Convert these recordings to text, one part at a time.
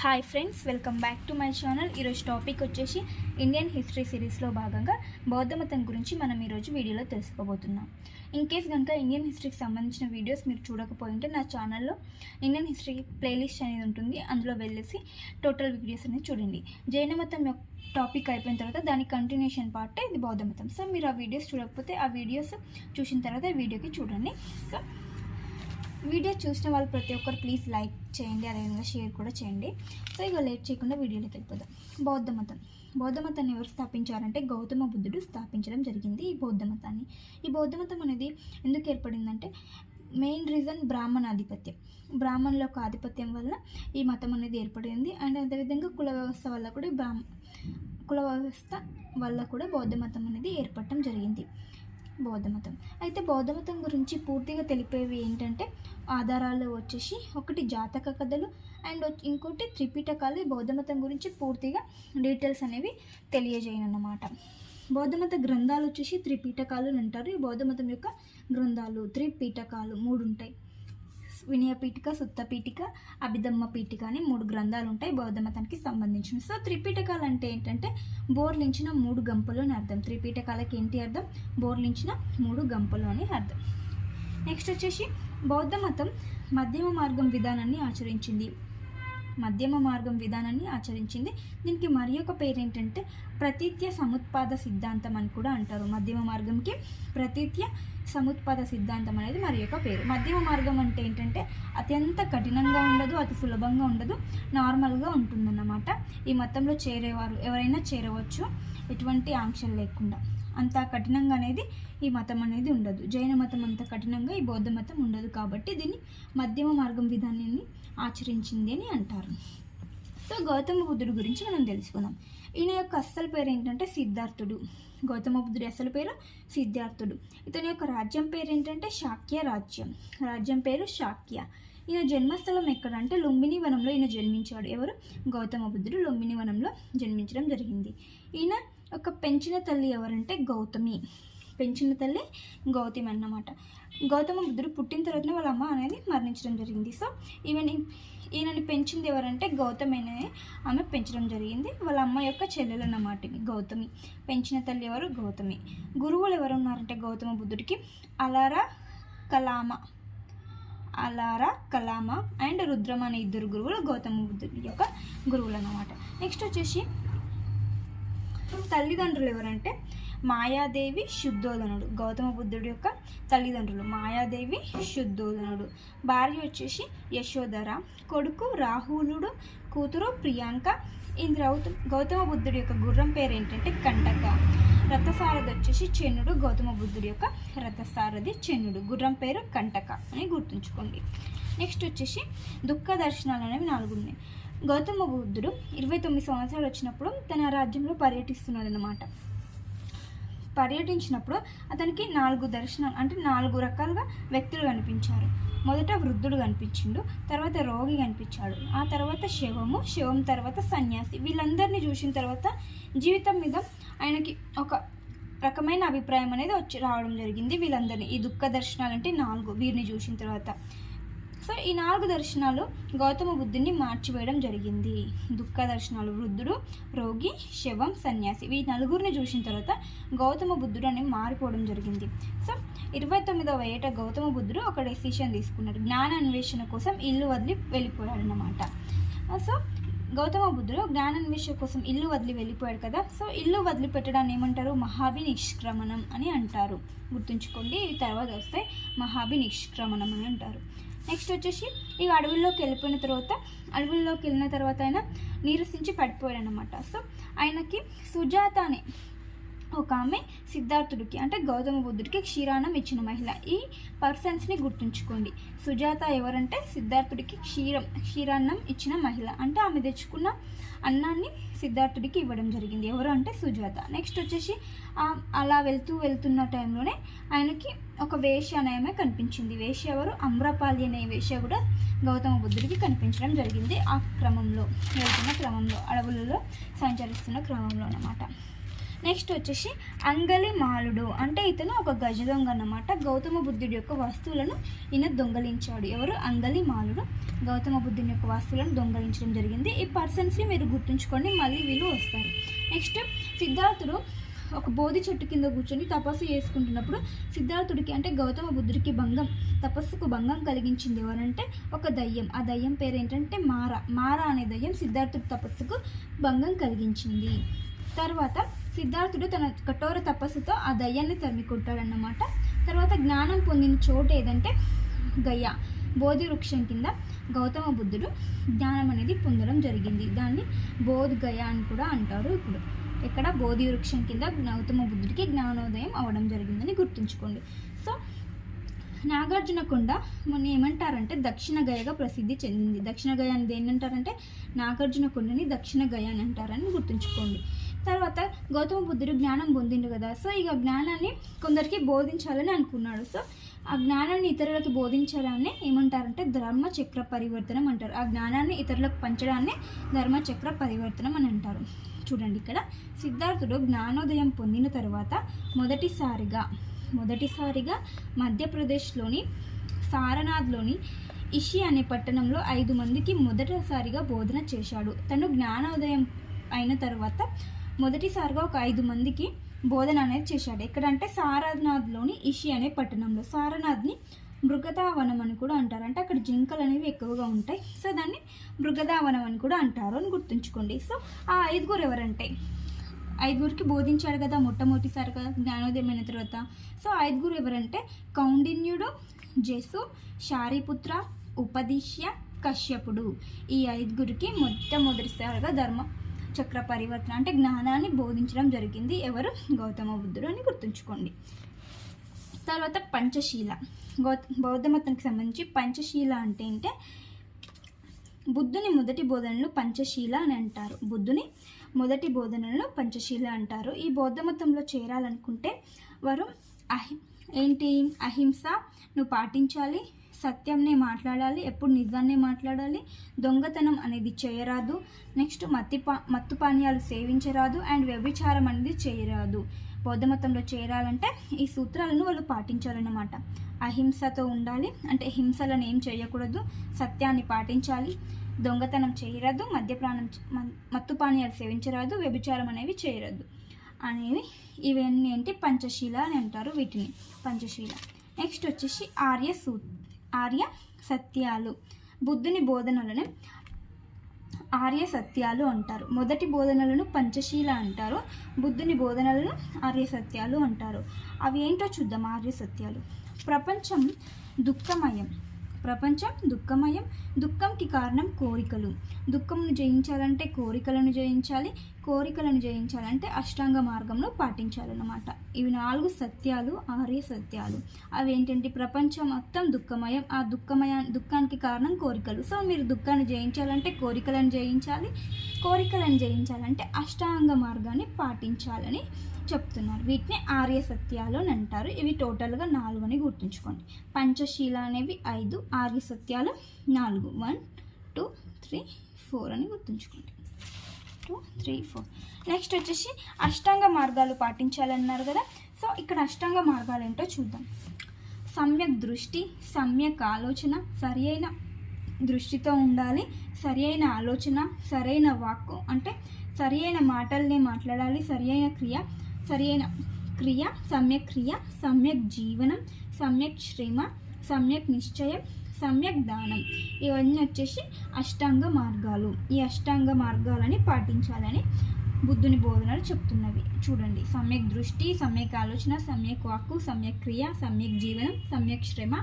Hi friends welcome back to my channel ఈరోజు topic వచ్చేసి Indian history సిరీస్లో భాగంగా బౌద్ధ మతం గురించి మనం ఈరోజు వీడియోలో తెలుసుకోబోతున్నాం. ఇన్ కేస్ కనుక ఇండియన్ హిస్టరీకి సంబంధించిన వీడియోస్ మీరు చూడకపోయింటే నా ఛానల్లో ఇండియన్ హిస్టరీ ప్లేలిస్ట్ అనేది ఉంటుంది. అందులో వెళ్ళేసి టోటల్ వీడియోస్ అనేది చూడండి. జైన మతం యొక్క టాపిక్ అయిపోయిన తర్వాత దాని కంటిన్యూషన్ పార్టే ఇది బౌద్ధ మతం. సో మీరు ఆ వీడియోస్ చూడకపోతే ఆ వీడియోస్ చూసిన తర్వాత వీడియోకి చూడండి. సో వీడియో చూసిన వాళ్ళు ప్రతి ఒక్కరు ప్లీజ్ లైక్ చేయండి అదేవిధంగా షేర్ కూడా చేయండి. సో ఇక లేట్ చేయకుండా వీడియోలోకి వెళ్ళిపోదాం. బౌద్ధ మతం. బౌద్ధ మతాన్ని ఎవరు స్థాపించారంటే గౌతమ బుద్ధుడు స్థాపించడం జరిగింది ఈ బౌద్ధ మతాన్ని. ఈ బౌద్ధ మతం అనేది ఎందుకు ఏర్పడిందంటే మెయిన్ రీజన్ బ్రాహ్మణ ఆధిపత్యం. బ్రాహ్మణుల యొక్క ఆధిపత్యం వల్ల ఈ మతం అనేది ఏర్పడింది. అండ్ అదేవిధంగా కుల వ్యవస్థ వల్ల కూడా బ్రాహ్మ కుల వ్యవస్థ వల్ల కూడా బౌద్ధ మతం అనేది ఏర్పడటం జరిగింది. బౌద్ధమతం అయితే బౌద్ధమతం గురించి పూర్తిగా తెలిపేవి ఏంటంటే ఆధారాలు వచ్చేసి ఒకటి జాతక కథలు అండ్ ఇంకోటి త్రిపిటకాలు. ఈ గురించి పూర్తిగా డీటెయిల్స్ అనేవి తెలియజేయనన్నమాట. బౌద్ధమత గ్రంథాలు వచ్చేసి త్రిపీఠకాలు అని అంటారు. ఈ బౌద్ధమతం యొక్క గ్రంథాలు త్రిపీఠకాలు మూడు ఉంటాయి వినయ పీఠిక సుత్త పీఠిక అభిధమ్మ పీఠిక అని మూడు గ్రంథాలు ఉంటాయి బౌద్ధ మతానికి సంబంధించినవి. సో త్రిపీఠకాలు అంటే ఏంటంటే బోర్లించిన మూడు గంపలు అని అర్థం. త్రిపీఠకాలకి ఏంటి అర్థం? బోర్లించిన మూడు గంపలు అని అర్థం. నెక్స్ట్ వచ్చేసి బౌద్ధ మతం మధ్యమ మార్గం విధానాన్ని ఆచరించింది. మధ్యమ మార్గం విధానాన్ని ఆచరించింది. దీనికి మరి ఒక పేరు ఏంటంటే ప్రతీత్య సముత్పాద సిద్ధాంతం అని కూడా అంటారు. మధ్యమ మార్గంకి ప్రతీత్య సముత్పాద సిద్ధాంతం అనేది మరి యొక్క పేరు. మధ్యమ మార్గం అంటే ఏంటంటే అత్యంత కఠినంగా ఉండదు అతి సులభంగా ఉండదు నార్మల్గా ఉంటుందన్నమాట. ఈ మతంలో చేరేవారు ఎవరైనా చేరవచ్చు ఎటువంటి ఆంక్షలు లేకుండా. అంత కఠినంగా అనేది ఈ మతం అనేది ఉండదు. జైన మతం అంత కఠినంగా ఈ బౌద్ధ మతం ఉండదు కాబట్టి దీన్ని మధ్యమ మార్గం విధానాన్ని ఆచరించింది అని అంటారు. సో గౌతమ బుద్ధుడి గురించి మనం తెలుసుకుందాం. ఈయన యొక్క అస్సలు పేరు ఏంటంటే సిద్ధార్థుడు. గౌతమ బుద్ధుడి అసలు పేరు సిద్ధార్థుడు. ఇతని యొక్క రాజ్యం పేరు ఏంటంటే శాక్య రాజ్యం. రాజ్యం పేరు శాక్య. ఈయన జన్మస్థలం ఎక్కడ అంటే లుంబిని వనంలో ఈయన జన్మించాడు. ఎవరు? గౌతమ బుద్ధుడు లుంబిని వనంలో జన్మించడం జరిగింది. ఈయన ఒక పెంచిన తల్లి ఎవరంటే గౌతమి. పెంచిన తల్లి గౌతమి అన్నమాట. గౌతమ బుద్ధుడు పుట్టిన తర్వాతనే వాళ్ళ అమ్మ అనేది మరణించడం జరిగింది. సో ఈవెన్ ఈయనని పెంచింది ఎవరంటే గౌతమి అనే ఆమె పెంచడం జరిగింది. వాళ్ళ అమ్మ యొక్క చెల్లెలు అన్నమాట గౌతమి. పెంచిన తల్లి ఎవరు? గౌతమి. గురువులు ఎవరు ఉన్నారంటే గౌతమ బుద్ధుడికి? అలారా కలామ. అలారా కలామ అండ్ రుద్రమ అనే ఇద్దరు గురువులు గౌతమ బుద్ధుడి యొక్క గురువులు అన్నమాట. నెక్స్ట్ వచ్చేసి తల్లిదండ్రులు ఎవరంటే మాయాదేవి శుద్ధోదనుడు. గౌతమ బుద్ధుడి యొక్క తల్లిదండ్రులు మాయాదేవి శుద్ధోదనుడు. భార్య వచ్చేసి యశోధర కొడుకు రాహులుడు కూతురు ప్రియాంక ఇంద్ర గౌతమ గౌతమ బుద్ధుడి యొక్క గుర్రం పేరు ఏంటంటే కంటక. రథసారథి వచ్చేసి చెన్నుడు గౌతమ బుద్ధుడి యొక్క రథసారథి చెన్నుడు. గుర్రం పేరు కంటక అని గుర్తుంచుకోండి. నెక్స్ట్ వచ్చేసి దుఃఖ దర్శనాలు అనేవి నాలుగు ఉన్నాయి. గౌతమ బుద్ధుడు ఇరవై తొమ్మిది సంవత్సరాలు వచ్చినప్పుడు తన రాజ్యంలో పర్యటిస్తున్నాడు అనమాట పర్యటించినప్పుడు అతనికి నాలుగు దర్శనాలు అంటే నాలుగు రకాలుగా వ్యక్తులు కనిపించారు. మొదట వృద్ధుడు కనిపించిండు తర్వాత రోగి కనిపించాడు. ఆ తర్వాత శవము శవం తర్వాత సన్యాసి. వీళ్ళందరినీ చూసిన తర్వాత జీవితం మీద ఆయనకి ఒక రకమైన అభిప్రాయం అనేది వచ్చి రావడం జరిగింది. వీళ్ళందరినీ ఈ దుఃఖ దర్శనాలు అంటే నాలుగు వీరిని చూసిన తర్వాత. సో ఈ నాలుగు దర్శనాలు గౌతమ బుద్ధుని మార్చివేయడం జరిగింది. దుఃఖ దర్శనాలు వృద్ధుడు రోగి శవం సన్యాసి. ఈ నలుగురిని చూసిన తర్వాత గౌతమ బుద్ధుడు అని మారిపోవడం జరిగింది. సో ఇరవై తొమ్మిదవ ఏట గౌతమ బుద్ధుడు ఒక డెసిషన్ తీసుకున్నాడు. జ్ఞాన అన్వేషణ కోసం ఇల్లు వదిలి వెళ్ళిపోయాడు అన్నమాట. సో గౌతమ బుద్ధుడు జ్ఞానాన్వేషణ కోసం ఇల్లు వదిలి వెళ్ళిపోయాడు కదా. సో ఇల్లు వదిలిపెట్టడాన్ని ఏమంటారు? మహాభి నిష్క్రమణం అని అంటారు. గుర్తుంచుకోండి. ఇవి తర్వాత వస్తాయి మహాభి నిష్క్రమణం అని అంటారు. నెక్స్ట్ వచ్చేసి ఇక అడవుల్లోకి వెళ్ళిపోయిన తర్వాత అడవుల్లోకి వెళ్ళిన తర్వాత ఆయన నీరసించి పడిపోయాడు అనమాట సో ఆయనకి సుజాత అనే ఒక ఆమె సిద్ధార్థుడికి అంటే గౌతమ బుద్ధుడికి క్షీరాన్నం ఇచ్చిన మహిళ. ఈ పర్సన్స్ని గుర్తుంచుకోండి. సుజాత ఎవరంటే సిద్ధార్థుడికి క్షీరం క్షీరాన్నం ఇచ్చిన మహిళ. అంటే ఆమె తెచ్చుకున్న అన్నాన్ని సిద్ధార్థుడికి ఇవ్వడం జరిగింది. ఎవరు అంటే సుజాత. నెక్స్ట్ వచ్చేసి అలా వెళ్తూ వెళ్తున్న టైంలోనే ఆయనకి ఒక వేష అనే ఆమె కనిపించింది. వేష ఎవరు? అమ్రపాలి అనే వేష కూడా గౌతమ బుద్ధుడికి కనిపించడం జరిగింది ఆ క్రమంలో. వెళ్తున్న క్రమంలో అడవులలో సంచరిస్తున్న క్రమంలో అన్నమాట. నెక్స్ట్ వచ్చేసి అంగలి మాలుడు. అంటే ఇతను ఒక గజ దొంగ అన్నమాట. గౌతమ బుద్ధుడి యొక్క వస్తువులను ఈయన దొంగలించాడు. ఎవరు? అంగలి మాలుడు. గౌతమ బుద్ధుని యొక్క వస్తువులను దొంగలించడం జరిగింది. ఈ పర్సన్స్ని మీరు గుర్తుంచుకోండి మళ్ళీ వీళ్ళు వస్తారు. నెక్స్ట్ సిద్ధార్థుడు ఒక బోధి చెట్టు కింద కూర్చొని తపస్సు చేసుకుంటున్నప్పుడు సిద్ధార్థుడికి అంటే గౌతమ బుద్ధుడికి భంగం తపస్సుకు భంగం కలిగించింది ఎవరంటే ఒక దయ్యం. ఆ దయ్యం పేరు ఏంటంటే మార. మార అనే దయ్యం సిద్ధార్థుడి తపస్సుకు భంగం కలిగించింది. తర్వాత సిద్ధార్థుడు తన కఠోర తపస్సుతో ఆ దయ్యాన్ని తరిమి తర్వాత జ్ఞానం పొందిన చోటు ఏదంటే గయ బోధి వృక్షం కింద గౌతమ బుద్ధుడు జ్ఞానం అనేది పొందడం జరిగింది. దాన్ని బోధ్ గయ అని కూడా అంటారు ఇప్పుడు. ఇక్కడ బోధి వృక్షం కింద గౌతమ బుద్ధుడికి జ్ఞానోదయం అవడం జరిగిందని గుర్తుంచుకోండి. సో నాగార్జున కొండ మొన్న ఏమంటారంటే దక్షిణ గయగా ప్రసిద్ధి చెందింది. దక్షిణ గయ అని దేని అంటారంటే నాగార్జున కొండని దక్షిణ గయ అని అంటారని గుర్తుంచుకోండి. తర్వాత గౌతమ బుద్ధుడు జ్ఞానం పొందిండు కదా. సో ఇక జ్ఞానాన్ని కొందరికి బోధించాలని అనుకున్నాడు. సో ఆ జ్ఞానాన్ని ఇతరులకు బోధించడాన్ని ఏమంటారంటే ధర్మ చక్ర పరివర్తనం అంటారు. ఆ జ్ఞానాన్ని ఇతరులకు పంచడాన్ని ధర్మ చక్ర పరివర్తనం అని అంటారు. చూడండి ఇక్కడ. సిద్ధార్థుడు జ్ఞానోదయం పొందిన తర్వాత మొదటిసారిగా మొదటిసారిగా మధ్యప్రదేశ్లోని సారనాథ్లోని ఇషి అనే పట్టణంలో ఐదు మందికి మొదటిసారిగా బోధన చేశాడు. తను జ్ఞానోదయం అయిన తర్వాత మొదటిసారిగా ఒక ఐదు మందికి బోధన అనేది చేశాడు. ఎక్కడంటే సారనాథ్లోని ఇషి అనే పట్టణంలో. సారనాథ్ని మృగదావనం అని కూడా అంటారు. అంటే అక్కడ జింకలు అనేవి ఎక్కువగా ఉంటాయి. సో దాన్ని మృగదావనం అని కూడా అంటారు అని గుర్తుంచుకోండి. సో ఆ ఐదుగురు ఎవరంటే ఐదుగురికి బోధించాడు కదా మొట్టమొదటిసారిగా కదా జ్ఞానోదయమైన తర్వాత. సో ఐదుగురు ఎవరంటే కౌండిన్యుడు జసు శారీపుత్ర ఉపదిశ్య కశ్యపుడు. ఈ ఐదుగురికి మొట్టమొదటిసారిగా ధర్మ చక్ర పరివర్తన అంటే జ్ఞానాన్ని బోధించడం జరిగింది. ఎవరు? గౌతమ బుద్ధుడు అని గుర్తుంచుకోండి. తర్వాత పంచశీల. గౌత బౌద్ధ మతానికి సంబంధించి పంచశీల అంటే ఏంటే? బుద్ధుని మొదటి బోధనలు పంచశీల అని అంటారు. బుద్ధుని మొదటి బోధనలను పంచశీల అంటారు. ఈ బౌద్ధ మతంలో చేరాలనుకుంటే వారు అహి ఏంటి? అహింస నువ్వు పాటించాలి. సత్యంనే మాట్లాడాలి ఎప్పుడు నిజాన్నే మాట్లాడాలి. దొంగతనం అనేది చేయరాదు. నెక్స్ట్ మత్తి పా మత్తు పానీయాలు సేవించరాదు అండ్ వ్యభిచారం అనేది చేయరాదు. బౌద్ధ మతంలో చేరాలంటే ఈ సూత్రాలను వాళ్ళు పాటించాలన్నమాట. అహింసతో ఉండాలి అంటే హింసలను ఏం చేయకూడదు. సత్యాన్ని పాటించాలి. దొంగతనం చేయరాదు మద్యప్రాణం మత్తు పానీయాలు సేవించరాదు వ్యభిచారం అనేవి చేయరాదు. అనేవి ఇవన్నీ ఏంటి? పంచశీల అని అంటారు వీటిని. పంచశీల. నెక్స్ట్ వచ్చేసి ఆర్య సూ ఆర్య సత్యాలు. బుద్ధుని బోధనలను ఆర్య సత్యాలు అంటారు. మొదటి బోధనలను పంచశీల అంటారు. బుద్ధుని బోధనలను ఆర్య సత్యాలు అంటారు. అవి ఏంటో చూద్దాం. ఆర్య సత్యాలు. ప్రపంచం దుఃఖమయం. ప్రపంచం దుఃఖమయం దుఃఖంకి కారణం కోరికలు. దుఃఖంను జయించాలంటే కోరికలను జయించాలి కోరికలను జయించాలంటే అష్టాంగ మార్గంలో పాటించాలన్నమాట. ఇవి నాలుగు సత్యాలు ఆర్య సత్యాలు. అవి ఏంటంటే ప్రపంచం మొత్తం దుఃఖమయం ఆ దుఃఖమయ దుఃఖానికి కారణం కోరికలు. సో మీరు దుఃఖాన్ని జయించాలంటే కోరికలను జయించాలి కోరికలను జయించాలంటే అష్టాంగ మార్గాన్ని పాటించాలని చెప్తున్నారు. వీటిని ఆర్య సత్యాలు అని అంటారు. ఇవి టోటల్గా నాలుగు అని గుర్తుంచుకోండి. పంచశీల అనేవి ఐదు ఆర్య సత్యాలు నాలుగు. వన్ టూ త్రీ ఫోర్ అని గుర్తుంచుకోండి. టూ త్రీ ఫోర్ నెక్స్ట్ వచ్చేసి అష్టాంగ మార్గాలు పాటించాలన్నారు కదా. సో ఇక్కడ అష్టాంగ మార్గాలు ఏంటో చూద్దాం. సమ్యక్ దృష్టి సమ్యక్ ఆలోచన సరి అయిన దృష్టితో ఉండాలి సరి అయిన ఆలోచన సరైన వాక్కు అంటే సరి అయిన మాటల్ని మాట్లాడాలి సరి అయిన క్రియ సరైన క్రియ సమ్యక్ క్రియ సమ్యక్ జీవనం సమ్యక్ శ్రమ సమ్యక్ నిశ్చయం సమ్యక్ దానం. ఇవన్నీ వచ్చేసి అష్టాంగ మార్గాలు. ఈ అష్టాంగ మార్గాలని పాటించాలని బుద్ధుని బోధనలు చెప్తున్నవి. చూడండి. సమ్యక్ దృష్టి సమ్యక్ ఆలోచన సమ్యక్ వాక్కు సమ్యక్ క్రియ సమ్యక్ జీవనం సమ్యక్ శ్రమ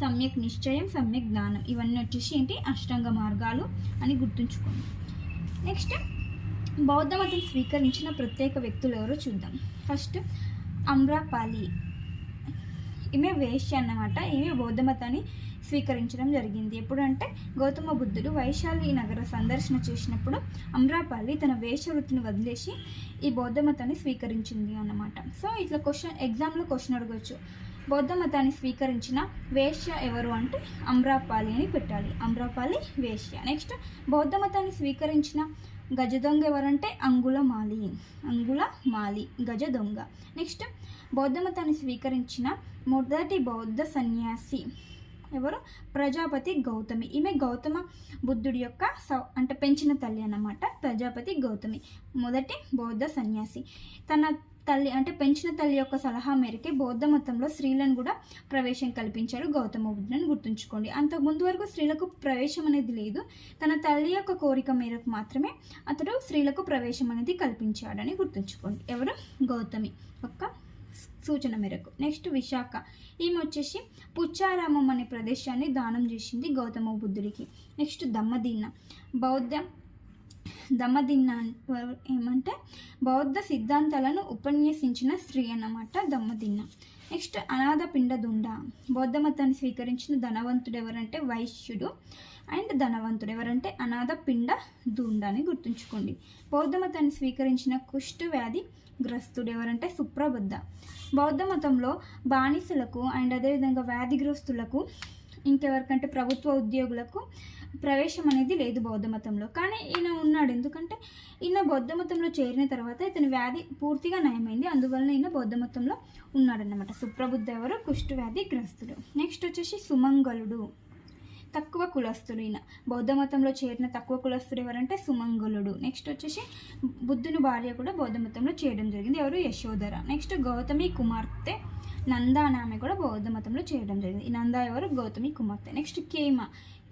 సమ్యక్ నిశ్చయం సమ్యక్ జ్ఞానం ఇవన్నీ వచ్చేసి ఏంటి? అష్టాంగ మార్గాలు అని గుర్తుంచుకోండి. నెక్స్ట్ బౌద్ధ మతం స్వీకరించిన ప్రత్యేక వ్యక్తులు ఎవరో చూద్దాం. ఫస్ట్ అమ్రాపాలి. ఈమె వేశ్య అన్నమాట. ఈమె బౌద్ధ మతాన్ని స్వీకరించడం జరిగింది. ఎప్పుడంటే గౌతమ బుద్ధుడు వైశాలి నగర సందర్శన చేసినప్పుడు అమ్రాపాలి తన వేషవృత్తిని వదిలేసి ఈ బౌద్ధ మతాన్ని స్వీకరించింది అన్నమాట. సో ఇట్లా క్వశ్చన్ ఎగ్జామ్లో క్వశ్చన్ అడగవచ్చు బౌద్ధ మతాన్ని స్వీకరించిన వేశ్య ఎవరు అంటే అమ్రాపాలి అని పెట్టాలి. అమ్రాపాలి వేశ్య నెక్స్ట్ బౌద్ధ మతాన్ని స్వీకరించిన గజ దొంగ ఎవరంటే అంగుళ మాలి. అంగుళ మాలి గజ దొంగ నెక్స్ట్ బౌద్ధ మతాన్ని స్వీకరించిన మొదటి బౌద్ధ సన్యాసి ఎవరు? ప్రజాపతి గౌతమి. ఈమె గౌతమ బుద్ధుడి యొక్క సౌ అంటే పెంచిన తల్లి అన్నమాట ప్రజాపతి గౌతమి మొదటి బౌద్ధ సన్యాసి. తన తల్లి అంటే పెంచిన తల్లి యొక్క సలహా మేరకే బౌద్ధ మతంలో స్త్రీలను కూడా ప్రవేశం కల్పించాడు గౌతమ బుద్ధుని గుర్తుంచుకోండి. అంతకుముందు వరకు స్త్రీలకు ప్రవేశం అనేది లేదు. తన తల్లి యొక్క కోరిక మేరకు మాత్రమే అతడు స్త్రీలకు ప్రవేశం అనేది కల్పించాడని గుర్తుంచుకోండి. ఎవరు? గౌతమి యొక్క సూచన మేరకు. నెక్స్ట్ విశాఖ. ఈమె వచ్చేసి పుచ్చారామం అనే ప్రదేశాన్ని దానం చేసింది గౌతమ బుద్ధుడికి. నెక్స్ట్ దమ్మదీన్న బౌద్ధ దమ్మదిన్న ఏమంటే బౌద్ధ సిద్ధాంతాలను ఉపన్యసించిన స్త్రీ అన్నమాట దమ్మదిన్న. నెక్స్ట్ అనాథ పిండదుండ. బౌద్ధ మతాన్ని స్వీకరించిన ధనవంతుడు ఎవరంటే వైశ్యుడు అండ్ ధనవంతుడు ఎవరంటే అనాథ పిండ దుండ అని గుర్తుంచుకోండి. బౌద్ధ మతాన్ని స్వీకరించిన కుష్ఠ వ్యాధి గ్రస్తుడు ఎవరంటే సుప్రబుద్ధ. బౌద్ధ మతంలో బానిసలకు అండ్ అదేవిధంగా వ్యాధిగ్రస్తులకు ఇంకెవరికంటే ప్రభుత్వ ఉద్యోగులకు ప్రవేశం అనేది లేదు బౌద్ధ మతంలో. కానీ ఈయన ఉన్నాడు. ఎందుకంటే ఈయన బౌద్ధ మతంలో చేరిన తర్వాత ఇతని వ్యాధి పూర్తిగా నయమైంది. అందువలన ఈయన బౌద్ధ మతంలో ఉన్నాడన్నమాట. సుప్రబుద్ధ ఎవరు? కుష్టు వ్యాధి గ్రస్తుడు. నెక్స్ట్ వచ్చేసి సుమంగళుడు. తక్కువ కులస్తుడు ఈయన. బౌద్ధ మతంలో చేరిన తక్కువ కులస్తుడు ఎవరంటే సుమంగళుడు. నెక్స్ట్ వచ్చేసి బుద్ధుని భార్య కూడా బౌద్ధ మతంలో చేయడం జరిగింది. ఎవరు? యశోధర. నెక్స్ట్ గౌతమి కుమార్తె నంద అనే ఆమె కూడా బౌద్ధ మతంలో చేయడం జరిగింది. ఈ నంద ఎవరు? గౌతమి కుమార్తె. నెక్స్ట్ కేమ.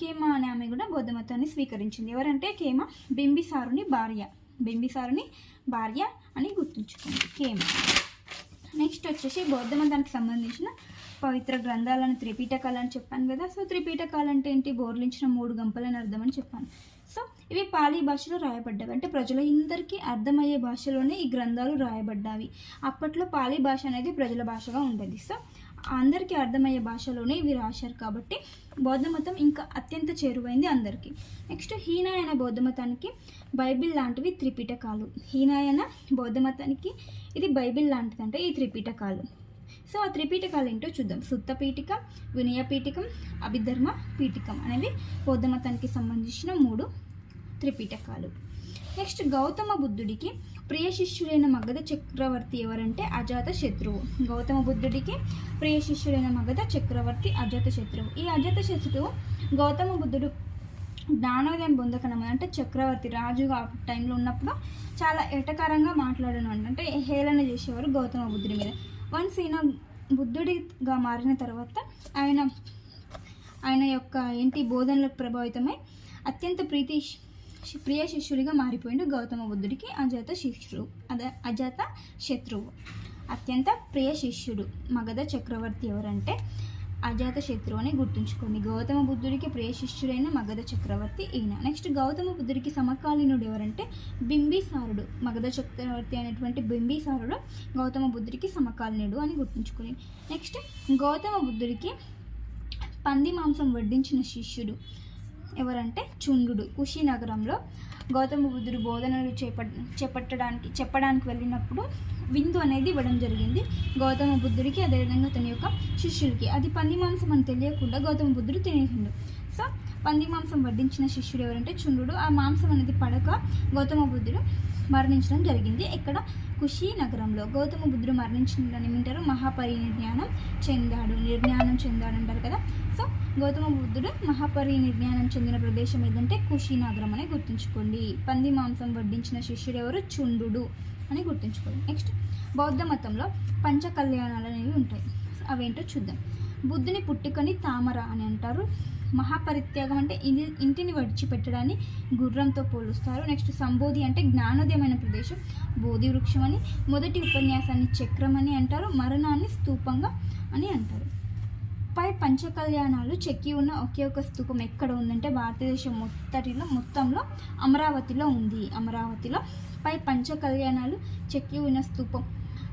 కేమ అనే ఆమె కూడా బౌద్ధ మతాన్ని స్వీకరించింది. ఎవరంటే కేమ? బింబిసారుని భార్య. బింబిసారుని భార్య అని గుర్తుంచుకోండి. కేమ. నెక్స్ట్ వచ్చేసి బౌద్ధ మతానికి సంబంధించిన పవిత్ర గ్రంథాలను త్రిపీఠకాలు అని చెప్పాను కదా. సో త్రిపీఠకాలు అంటే ఏంటి? బోర్లించిన మూడు గంపలని అర్థం అని చెప్పాను. సో ఇవి పాలీ భాషలో రాయబడ్డవి అంటే ప్రజలందరికీ అర్థమయ్యే భాషలోనే ఈ గ్రంథాలు రాయబడ్డావి అప్పట్లో పాలీ భాష అనేది ప్రజల భాషగా ఉండేది. సో అందరికీ అర్థమయ్యే భాషలోనే ఇవి రాశారు కాబట్టి బౌద్ధ మతం ఇంకా అత్యంత చేరువైంది అందరికీ. నెక్స్ట్ హీనాయన బౌద్ధ మతానికి బైబిల్ లాంటివి త్రిపీఠకాలు హీనాయన బౌద్ధ మతానికి ఇది బైబిల్ లాంటిదంటే ఈ త్రిపీఠకాలు సో ఆ త్రిపీఠకాలు ఏంటో చూద్దాం. సుత్త పీఠికం వినయ పీఠికం అభిధర్మ పీఠికం అనేవి బౌద్ధ మతానికి సంబంధించిన మూడు త్రిపీఠకాలు నెక్స్ట్ గౌతమ బుద్ధుడికి ప్రియ శిష్యుడైన మగధ చక్రవర్తి ఎవరంటే అజాత శత్రువు. గౌతమ బుద్ధుడికి ప్రియ శిష్యుడైన మగధ చక్రవర్తి అజాత శత్రువు. ఈ అజాత శత్రువు గౌతమ బుద్ధుడు జ్ఞానోదయం పొందకనమ అంటే చక్రవర్తి రాజుగా ఆ టైంలో ఉన్నప్పుడు చాలా ఎటకారంగా మాట్లాడను అంటే హేళన చేసేవారు గౌతమ బుద్ధుడి మీద. వన్స్ ఈయన బుద్ధుడిగా మారిన తర్వాత ఆయన ఆయన యొక్క ఏంటి బోధనలకు ప్రభావితమై అత్యంత ప్రీతి ప్రియ శిష్యుడిగా మారిపోయిండు గౌతమ బుద్ధుడికి అజాత శిష్యుడు. అదే అజాత శత్రువు. అత్యంత ప్రియ శిష్యుడు మగధ చక్రవర్తి ఎవరంటే అజాత శత్రువు అని గుర్తుంచుకోండి. గౌతమ బుద్ధుడికి ప్రియ శిష్యుడైన మగధ చక్రవర్తి ఈయన. నెక్స్ట్ గౌతమ బుద్ధుడికి సమకాలీనుడు ఎవరంటే బింబిసారుడు. మగధ చక్రవర్తి అయినటువంటి బింబిసారుడు గౌతమ బుద్ధుడికి సమకాలీనుడు అని గుర్తుంచుకోండి. నెక్స్ట్ గౌతమ బుద్ధుడికి పంది మాంసం వడ్డించిన శిష్యుడు. ఎవరంటే చుండు కుషినగరంలో గౌతమ బుద్ధుడు బోధనలు చేపట్ చేపట్టడానికి చెప్పడానికి వెళ్ళినప్పుడు విందు అనేది ఇవ్వడం జరిగింది. గౌతమ బుద్ధుడికి అదేవిధంగా తన యొక్క శిష్యులకి. అది పంది మాంసం అని తెలియకుండా గౌతమ బుద్ధుడు తినేసిండు. సో పంది మాంసం వడ్డించిన శిష్యుడు ఎవరంటే చుండు ఆ మాంసం అనేది పడక గౌతమ బుద్ధుడు మరణించడం జరిగింది. ఇక్కడ కుషి నగరంలో. గౌతమ బుద్ధుడు మరణించిన ఏమంటారు మహాపరినిర్ణానం చెందాడు. నిర్ణానం చెందాడు అంటారు కదా. సో గౌతమ బుద్ధుడు మహాపరి చెందిన ప్రదేశం ఏదంటే కుషీనగరం అని గుర్తుంచుకోండి. పంది మాంసం వడ్డించిన శిష్యుడు ఎవరు? చుండు అని గుర్తుంచుకోండి. నెక్స్ట్ బౌద్ధ మతంలో పంచ కళ్యాణాలు అనేవి ఉంటాయి. అవేంటో చూద్దాం. బుద్ధుని పుట్టుకని తామర అని అంటారు. మహాపరిత్యాగం అంటే ఇది ఇంటిని విడిచిపెట్టడాన్ని గుర్రంతో పోలుస్తారు. నెక్స్ట్ సంబోధి అంటే జ్ఞానోదయమైన ప్రదేశం బోధి వృక్షం అని మొదటి ఉపన్యాసాన్ని చక్రం అని అంటారు. మరణాన్ని స్తూపంగా అని అంటారు. పై పంచకళ్యాణాలు చెక్కి ఉన్న ఒకే ఒక స్థూపం ఎక్కడ ఉందంటే భారతదేశం మొత్తటిలో మొత్తంలో అమరావతిలో ఉంది. అమరావతిలో పై పంచకళ్యాణాలు చెక్కి ఉన్న స్థూపం.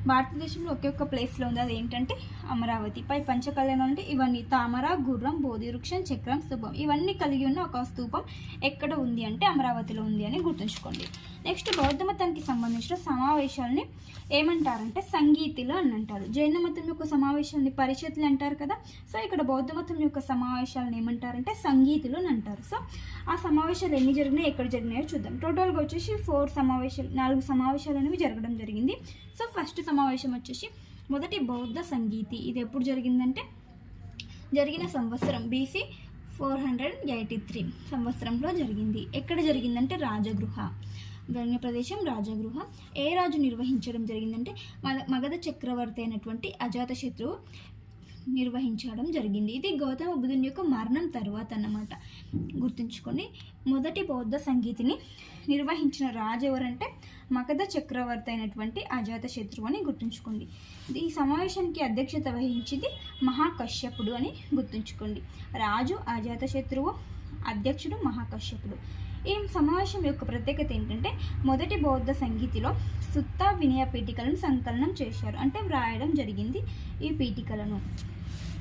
భారతదేశంలో ఒకే ఒక్క ప్లేస్లో ఉంది. అది ఏంటంటే అమరావతి. పై పంచకళ్యాణం అంటే ఇవన్నీ తామర గుర్రం బోధి వృక్షం చక్రం స్తూపం ఇవన్నీ కలిగి ఉన్న ఒక స్తూపం ఎక్కడ ఉంది అంటే అమరావతిలో ఉంది అని గుర్తుంచుకోండి. నెక్స్ట్ బౌద్ధ మతానికి సంబంధించిన సమావేశాలని ఏమంటారంటే సంగీతులు అని అంటారు. జైన మతం యొక్క సమావేశాలని పరిషత్లు అంటారు కదా. సో ఇక్కడ బౌద్ధ మతం యొక్క సమావేశాలను ఏమంటారంటే సంగీతులు అని అంటారు. సో ఆ సమావేశాలు ఎన్ని జరిగినాయి ఎక్కడ జరిగినాయో చూద్దాం. టోటల్గా వచ్చేసి ఫోర్ సమావేశాలు నాలుగు సమావేశాలు అనేవి జరగడం జరిగింది. సో ఫస్ట్ సమావేశం వచ్చేసి మొదటి బౌద్ధ సంగీతి. ఇది ఎప్పుడు జరిగిందంటే జరిగిన సంవత్సరం BC four hundred eighty three సంవత్సరంలో జరిగింది. ఎక్కడ జరిగిందంటే రాజగృహ. గణ్య ప్రదేశం రాజగృహ. ఏ రాజు నిర్వహించడం జరిగిందంటే మగధ చక్రవర్తి అయినటువంటి అజాతశత్రువు నిర్వహించడం జరిగింది. ఇది గౌతమ బుద్ధుని యొక్క మరణం తర్వాత అన్నమాట. గుర్తుంచుకొని మొదటి బౌద్ధ సంగీతిని నిర్వహించిన రాజు ఎవరంటే మగధ చక్రవర్తి అయినటువంటి అజాత శత్రువు అని గుర్తుంచుకోండి. ఈ సమావేశానికి అధ్యక్షత వహించింది మహాకశ్యపుడు అని గుర్తుంచుకోండి. రాజు అజాత శత్రువు అధ్యక్షుడు మహాకశ్యపుడు. ఈ సమావేశం యొక్క ప్రత్యేకత ఏంటంటే మొదటి బౌద్ధ సంగీతిలో సుత్త వినయ పీఠికలను సంకలనం చేశారు. అంటే వ్రాయడం జరిగింది ఈ పీఠికలను.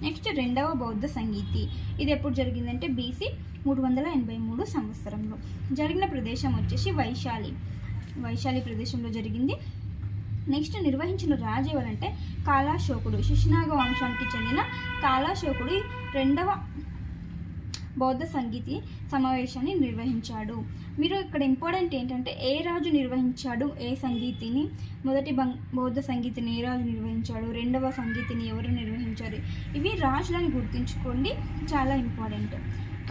నెక్స్ట్ రెండవ బౌద్ధ సంగీతి. ఇది ఎప్పుడు జరిగిందంటే బీసీ మూడు వందల ఎనభై మూడు సంవత్సరంలో. జరిగిన ప్రదేశం వచ్చేసి వైశాలి. వైశాలి ప్రదేశంలో జరిగింది. నెక్స్ట్ నిర్వహించిన రాజు ఎవరంటే కాలాశోకుడు శిశునాగ వంశానికి చెందిన కాలాశోకుడు రెండవ బౌద్ధ సంగీతి సమావేశాన్ని నిర్వహించాడు. మీరు ఇక్కడ ఇంపార్టెంట్ ఏంటంటే ఏ రాజు నిర్వహించాడు ఏ సంగీతిని? మొదటి బంగ్ బౌద్ధ సంగీతిని ఏ రాజు నిర్వహించాడు? రెండవ సంగీతిని ఎవరు నిర్వహించారు? ఇవి రాజులని గుర్తుంచుకోండి. చాలా ఇంపార్టెంట్.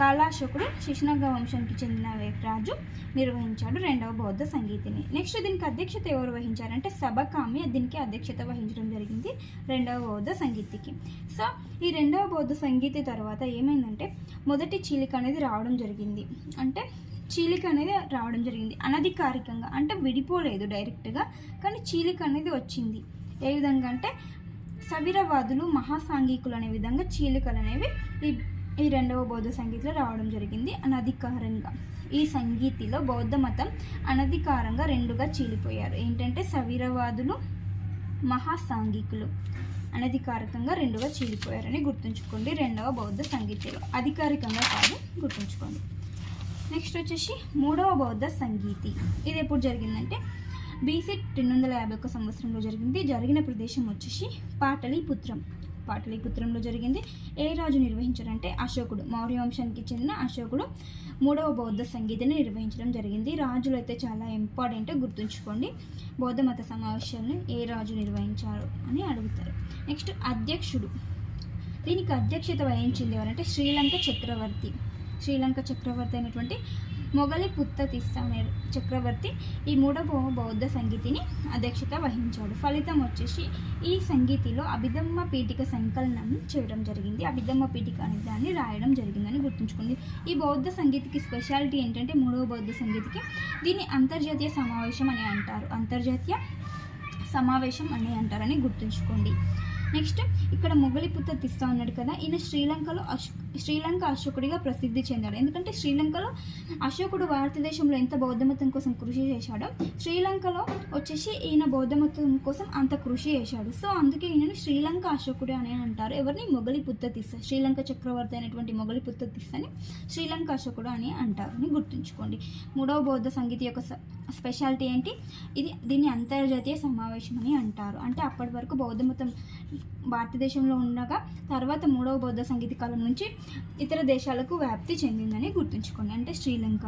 కళాశకుడు శిశునగ వంశానికి చెందిన రాజు నిర్వహించాడు రెండవ బౌద్ధ సంగీతిని. నెక్స్ట్ దీనికి అధ్యక్షత ఎవరు వహించారంటే సభకామి దీనికి అధ్యక్షత వహించడం జరిగింది రెండవ బౌద్ధ సంగీతికి. సో ఈ రెండవ బౌద్ధ సంగీతి తర్వాత ఏమైందంటే మొదటి చీలిక అనేది రావడం జరిగింది. అంటే చీలిక అనేది రావడం జరిగింది. అనధికారికంగా అంటే విడిపోలేదు డైరెక్ట్గా కానీ చీలిక అనేది వచ్చింది. ఏ విధంగా అంటే సవిరవాదులు మహాసాంఘికులు అనే విధంగా చీలికలు అనేవి ఈ ఈ రెండవ బౌద్ధ సంగీతిలో రావడం జరిగింది. అనధికారంగా. ఈ సంగీతిలో బౌద్ధ మతం అనధికారంగా రెండుగా చీలిపోయారు. ఏంటంటే సవిరవాదులు మహాసాంఘికులు అనధికారికంగా రెండుగా చీలిపోయారని గుర్తుంచుకోండి రెండవ బౌద్ధ సంగీతిలో. అధికారికంగా కాదు గుర్తుంచుకోండి. నెక్స్ట్ వచ్చేసి మూడవ బౌద్ధ సంగీతి. ఇది ఎప్పుడు జరిగిందంటే బీసీ రెండు వందల యాభై ఒక్క సంవత్సరంలో జరిగింది. జరిగిన ప్రదేశం వచ్చేసి పాటలీపుత్రం. పాటలీపుత్రంలో జరిగింది. ఏ రాజు నిర్వహించారంటే అశోకుడు. మౌర్య వంశానికి చెందిన అశోకుడు మూడవ బౌద్ధ సంగీతిని నిర్వహించడం జరిగింది. రాజులు అయితే చాలా ఇంపార్టెంట్ గుర్తుంచుకోండి. బౌద్ధ మత సమావేశాలను ఏ రాజు నిర్వహించారు అని అడుగుతారు. నెక్స్ట్ అధ్యక్షుడు. దీనికి అధ్యక్షత వహించింది ఎవరంటే శ్రీలంక చక్రవర్తి. శ్రీలంక చక్రవర్తి అయినటువంటి మొగలి పుత్త తిస్సా చక్రవర్తి ఈ మూడవ బౌద్ధ సంగీతిని అధ్యక్షత వహించాడు. ఫలితం వచ్చేసి ఈ సంగీతిలో అభిధమ్మ పీఠిక సంకలనం చేయడం జరిగింది. అభిధమ్మ పీఠిక అనే దాన్ని రాయడం జరిగిందని గుర్తుంచుకోండి. ఈ బౌద్ధ సంగీతికి స్పెషాలిటీ ఏంటంటే మూడవ బౌద్ధ సంగీతికి దీన్ని అంతర్జాతీయ సమావేశం అని అంటారు. అంతర్జాతీయ సమావేశం అని అంటారని గుర్తుంచుకోండి. నెక్స్ట్ ఇక్కడ మొగలిపుత్త తిస్తా ఉన్నాడు కదా. ఈయన శ్రీలంకలో అశో శ్రీలంక అశోకుడిగా ప్రసిద్ధి చెందాడు. ఎందుకంటే శ్రీలంకలో అశోకుడు భారతదేశంలో ఎంత బౌద్ధమతం కోసం కృషి చేశాడో శ్రీలంకలో వచ్చేసి ఈయన బౌద్ధమతం కోసం అంత కృషి చేశాడు. సో అందుకే ఈయనని శ్రీలంక అశోకుడు అని అంటారు. ఎవరిని? మొగలిపుత్త తిస్స శ్రీలంక చక్రవర్తి అయినటువంటి మొగలిపుత్త తిస్సని శ్రీలంక అశోకుడు అని అంటారు. అని గుర్తుంచుకోండి. మూడవ బౌద్ధ సంగీత యొక్క స్పెషాలిటీ ఏంటి? ఇది దీన్ని అంతర్జాతీయ సమావేశం అని అంటారు. అంటే అప్పటి వరకు బౌద్ధ మతం భారతదేశంలో ఉండగా తర్వాత మూడవ బౌద్ధ సంగీత కాలం నుంచి ఇతర దేశాలకు వ్యాప్తి చెందిందని గుర్తుంచుకోండి. అంటే శ్రీలంక.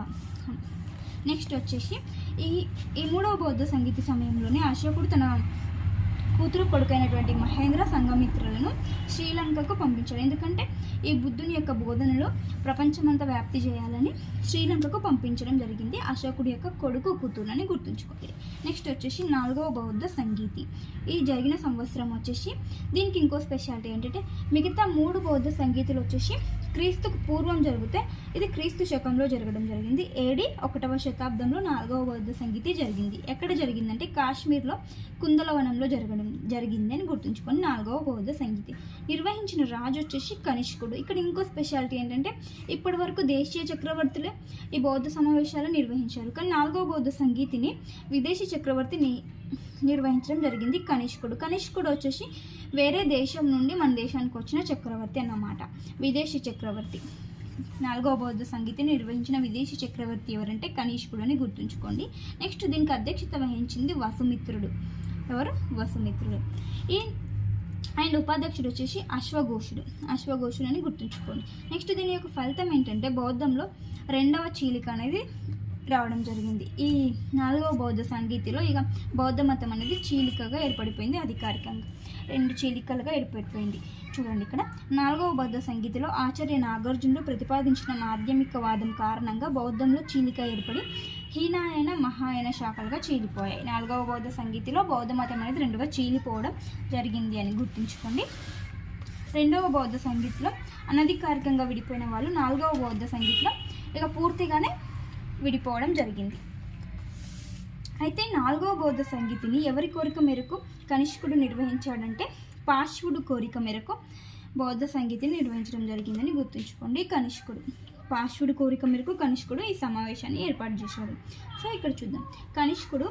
నెక్స్ట్ వచ్చేసి ఈ ఈ మూడవ బౌద్ధ సంగీత సమయంలోనే అశోకుడు తన కూతురు కొడుకైనటువంటి మహేంద్ర సంఘమిత్రులను శ్రీలంకకు పంపించాడు. ఎందుకంటే ఈ బుద్ధుని యొక్క బోధనలు ప్రపంచమంతా వ్యాప్తి చేయాలని శ్రీలంకకు పంపించడం జరిగింది. అశోకుడి యొక్క కొడుకు కూతురుని గుర్తుంచుకోండి. నెక్స్ట్ వచ్చేసి నాలుగవ బౌద్ధ సంగీతి. ఈ జరిగిన సంవత్సరం వచ్చేసి దీనికి ఇంకో స్పెషాలిటీ ఏంటంటే మిగతా మూడు బౌద్ధ సంగీతులు వచ్చేసి క్రీస్తుకు పూర్వం జరిగితే ఇది క్రీస్తు శకంలో జరగడం జరిగింది. ఏడి ఒకటవ శతాబ్దంలో నాలుగవ బౌద్ధ సంగీతి జరిగింది. ఎక్కడ జరిగిందంటే కాశ్మీర్లో కుందలవనంలో జరగడం జరిగింది జరిగిందని గుర్తుంచుకొని నాలుగవ బౌద్ధ సంగీతి. నిర్వహించిన రాజు వచ్చేసి కనిష్కుడు. ఇక్కడ ఇంకో స్పెషాలిటీ ఏంటంటే ఇప్పటి వరకు దేశీయ చక్రవర్తులే ఈ బౌద్ధ సమావేశాలు నిర్వహించారు. కానీ నాలుగవ బౌద్ధ సంగీతిని విదేశీ చక్రవర్తిని నిర్వహించడం జరిగింది కనిష్కుడు. కనిష్కుడు వచ్చేసి వేరే దేశం నుండి మన దేశానికి వచ్చిన చక్రవర్తి అన్నమాట. విదేశీ చక్రవర్తి. నాలుగవ బౌద్ధ సంగీతిని నిర్వహించిన విదేశీ చక్రవర్తి ఎవరంటే కనిష్కుడు అని గుర్తుంచుకోండి. నెక్స్ట్ దీనికి అధ్యక్షత వహించింది వసుమిత్రుడు. ఎవరు? వసుమిత్రుడు. ఈ అండ్ ఉపాధ్యక్షుడు వచ్చేసి అశ్వఘోషుడు. అశ్వఘోషుడు అని గుర్తుంచుకోండి. నెక్స్ట్ దీని యొక్క ఫలితం ఏంటంటే బౌద్ధంలో రెండవ చీలిక అనేది రావడం జరిగింది. ఈ నాలుగవ బౌద్ధ సంగీతిలో ఇక బౌద్ధ మతం అనేది చీలికగా ఏర్పడిపోయింది అధికారికంగా. రెండు చీలికలుగా ఏర్పడిపోయింది. చూడండి ఇక్కడ. నాలుగవ బౌద్ధ సంగీతిలో ఆచార్య నాగార్జునుడు ప్రతిపాదించిన మాధ్యమిక వాదం కారణంగా బౌద్ధంలో చీలిక ఏర్పడి హీనాయన మహాయన శాఖలుగా చీలిపోయాయి. నాలుగవ బౌద్ధ సంగీతిలో బౌద్ధ మతం అనేది రెండుగా చీలిపోవడం జరిగింది అని గుర్తుంచుకోండి. రెండవ బౌద్ధ సంగీతిలో అనధికారికంగా విడిపోయిన వాళ్ళు నాలుగవ బౌద్ధ సంగీతిలో ఇక పూర్తిగానే విడిపోవడం జరిగింది. అయితే నాలుగవ బౌద్ధ సంగీతిని ఎవరి కోరిక మేరకు కనిష్కుడు నిర్వహించాడంటే పార్శ్వుడు కోరిక మేరకు బౌద్ధ సంగీతిని నిర్వహించడం జరిగిందని గుర్తుంచుకోండి కనిష్కుడు. పార్శ్వుడి కోరిక మేరకు కనిష్కుడు ఈ సమావేశాన్ని ఏర్పాటు చేశాడు. సో ఇక్కడ చూద్దాం. కనిష్కుడు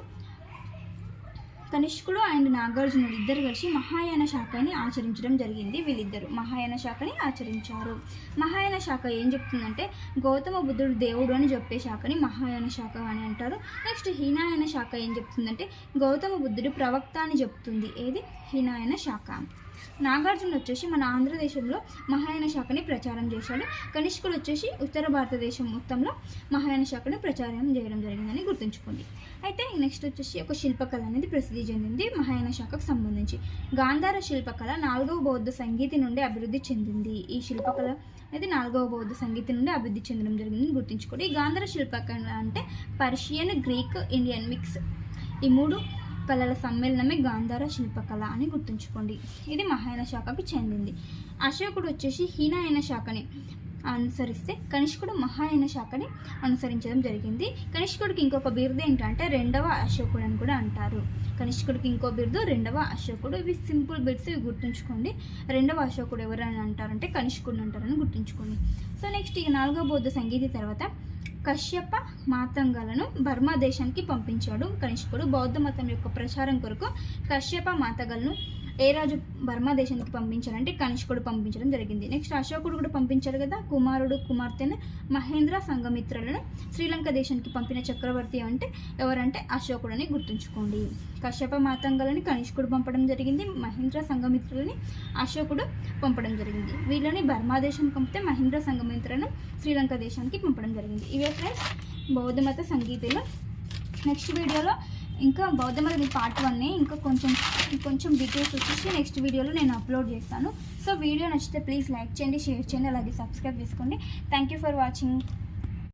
కనిష్కుడు అండ్ నాగార్జునుడు ఇద్దరు కలిసి మహాయాన శాఖని ఆచరించడం జరిగింది. వీళ్ళిద్దరు మహాయాన శాఖని ఆచరించారు. మహాయాన శాఖ ఏం చెప్తుందంటే గౌతమ బుద్ధుడు దేవుడు అని చెప్పే శాఖని మహాయాన శాఖ అని అంటారు. నెక్స్ట్ హీనాయన శాఖ ఏం చెప్తుందంటే గౌతమ బుద్ధుడు ప్రవక్త అని చెప్తుంది. ఏది? హీనాయన శాఖ. నాగార్జున వచ్చేసి మన ఆంధ్రదేశంలో మహాయాన శాఖని ప్రచారం చేశాడు. కనిష్కుడు వచ్చేసి ఉత్తర భారతదేశం మొత్తంలో మహాయాన శాఖని ప్రచారం చేయడం జరిగిందని గుర్తుంచుకోండి. అయితే నెక్స్ట్ వచ్చేసి ఒక శిల్పకళ అనేది ప్రసిద్ధి చెందింది మహాయాన శాఖకు సంబంధించి. గాంధార శిల్పకళ నాలుగవ బౌద్ధ సంగీతి నుండి అభివృద్ధి చెందింది. ఈ శిల్పకళ అనేది నాలుగవ బౌద్ధ సంగీతి నుండి అభివృద్ధి చెందడం జరిగిందని గుర్తుంచుకోండి. ఈ గాంధార శిల్పకళ అంటే పర్షియన్ గ్రీక్ ఇండియన్ మిక్స్. ఈ మూడు కళల సమ్మేళనమే గాంధార శిల్పకళ అని గుర్తుంచుకోండి. ఇది మహాయన శాఖకి చెందింది. అశోకుడు వచ్చేసి హీనాయన శాఖని అనుసరిస్తే కనిష్కుడు మహాయన శాఖని అనుసరించడం జరిగింది. కనిష్కుడికి ఇంకొక బిరుదు ఏంటంటే రెండవ అశోకుడు అని కూడా అంటారు. కనిష్కుడికి ఇంకో బిరుదు రెండవ అశోకుడు. ఇవి సింపుల్ బిట్స్ ఇవి గుర్తుంచుకోండి. రెండవ అశోకుడు ఎవరని అంటారంటే కనిష్కుడు అంటారని గుర్తుంచుకోండి. సో నెక్స్ట్ ఈ నాలుగో బౌద్ధ సంగీతి తర్వాత కశ్యప మాతంగలను బర్మా దేశానికి పంపించాడు. కనిష్కుడు బౌద్ధ మతం యొక్క ప్రచారం కొరకు కశ్యప మాతగలను ఏ రాజు బర్మా దేశానికి పంపించారంటే కనిష్కుడు పంపించడం జరిగింది. నెక్స్ట్ అశోకుడు కూడా పంపించారు కదా కుమారుడు కుమార్తెను మహేంద్ర సంఘమిత్రులను శ్రీలంక దేశానికి పంపిన చక్రవర్తి అంటే ఎవరంటే అశోకుడు అని గుర్తుంచుకోండి. కశ్యప మాతంగలని కనిష్కుడు పంపడం జరిగింది మహేంద్ర సంఘమిత్రులని అశోకుడు పంపడం జరిగింది. వీళ్ళని బర్మా దేశానికి పంపితే మహేంద్ర సంఘమిత్రులను శ్రీలంక దేశానికి పంపడం జరిగింది. ఇవే ఫ్రెండ్స్ బౌద్ధమత సంగీతంలో. నెక్స్ట్ వీడియోలో ఇంకా బౌద్ధమత పార్ట్ వన్ని ఇంకా కొంచెం కొంచెం డీటెయిల్స్ వచ్చేసి నెక్స్ట్ వీడియోలో నేను అప్లోడ్ చేస్తాను. సో వీడియో నచ్చితే ప్లీజ్ లైక్ చేయండి షేర్ చేయండి అలాగే సబ్స్క్రైబ్ చేసుకోండి. Thank you for watching